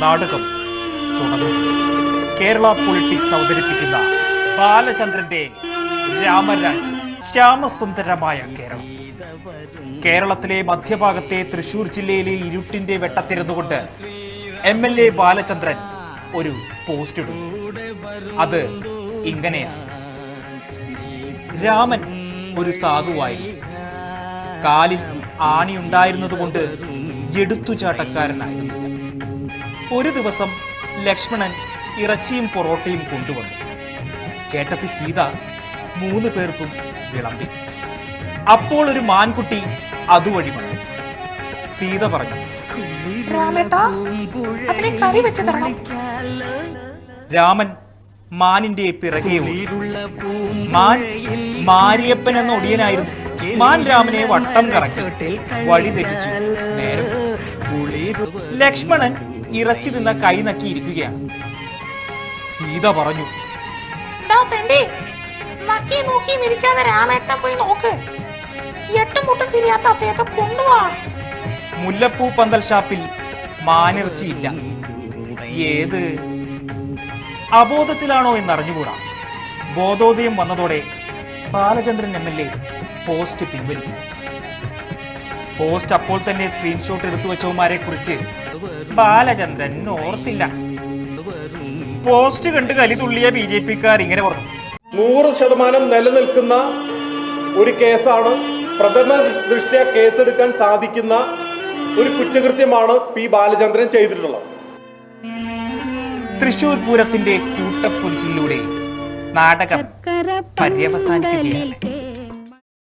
നാടകം തുടങ്ങുന്നു. കേരള പൊളിറ്റിക്സ് അവതരിപ്പിക്കുന്ന ബാലചന്ദ്രന്റെ രാമരാജ് ശ്യാമസുന്ദരമായ കേരളം. കേരളത്തിലെ മധ്യഭാഗത്തെ തൃശൂർ ജില്ലയിലെ ഇരുട്ടിന്റെ വെട്ടത്തിരുന്നുകൊണ്ട് എം എൽ എ ബാലചന്ദ്രൻ ഒരു പോസ്റ്റ് ഇടും അത് ഇങ്ങനെയാണ്. രാമൻ ഒരു സാധുവായി കാലിൽ ആണിയുണ്ടായിരുന്നതുകൊണ്ട് എടുത്തുചാട്ടക്കാരനായിരുന്നില്ല. ഒരു ദിവസം ലക്ഷ്മണൻ ഇറച്ചിയും പൊറോട്ടയും കൊണ്ടുവന്നു. ചേട്ടത്തി സീത മൂന്ന് പേർക്കും വിളമ്പി. അപ്പോൾ ഒരു മാൻകുട്ടി അതുവഴി വന്നു. സീത പറഞ്ഞു അതിനെ കറി വെച്ച് തരണം. രാമൻ മാനിന്റെ പിറകെ ഓടി. മാൻ മാരിയപ്പൻ എന്ന ഒടിയനായിരുന്നു. മാൻ രാമനെ വട്ടം കറക്കി വഴി തെറ്റിച്ചു നേരം. ലക്ഷ്മണൻ ഇറച്ചി തിന്ന കൈ നക്കിയിരിക്കുകയാണ്. സീത പറഞ്ഞു ഡാ തെണ്ടി നക്കി നോക്കി ഇരിക്കാതെ രാമേട്ടനെ പോയി നോക്ക്. എട്ടും മുട്ടും തിരിയാത്ത അദ്ദേഹത്തെ കൊണ്ടുപോവാ മുല്ലപ്പൂ പന്തൽ ഷാപ്പിൽ മാനിറച്ചിയില്ല. ഏത് അബോധത്തിലാണോ എന്നറിഞ്ഞുകൂടാ. ബോധോദയം വന്നതോടെ Balachandran M L A post പിൻവലിക്കുന്നു. Post അപ്പോൾ തന്നെ സ്ക്രീൻഷോട്ട് എടുത്തു വെച്ചവന്മാരെ കുറിച്ച് ബാലചന്ദ്രൻ ഓർത്തില്ല പോസ്റ്റ് കണ്ട് കലി തുള്ളിയ ബി ജെ പിക്കാർ ഇങ്ങനെ പറഞ്ഞു. നൂറ് ശതമാനം നിലനിൽക്കുന്ന ഒരു കേസാണ് പ്രഥമ ദൃഷ്ട്യാ കേസെടുക്കാൻ സാധിക്കുന്ന ഒരു കുറ്റകൃത്യമാണ് പി ബാലചന്ദ്രൻ ചെയ്തിട്ടുള്ളത്. തൃശൂർ പൂരത്തിന്റെ കൂട്ടപ്പൊരിച്ചിലൂടെ നാടകം പര്യവസാനിക്കുകയാണ്.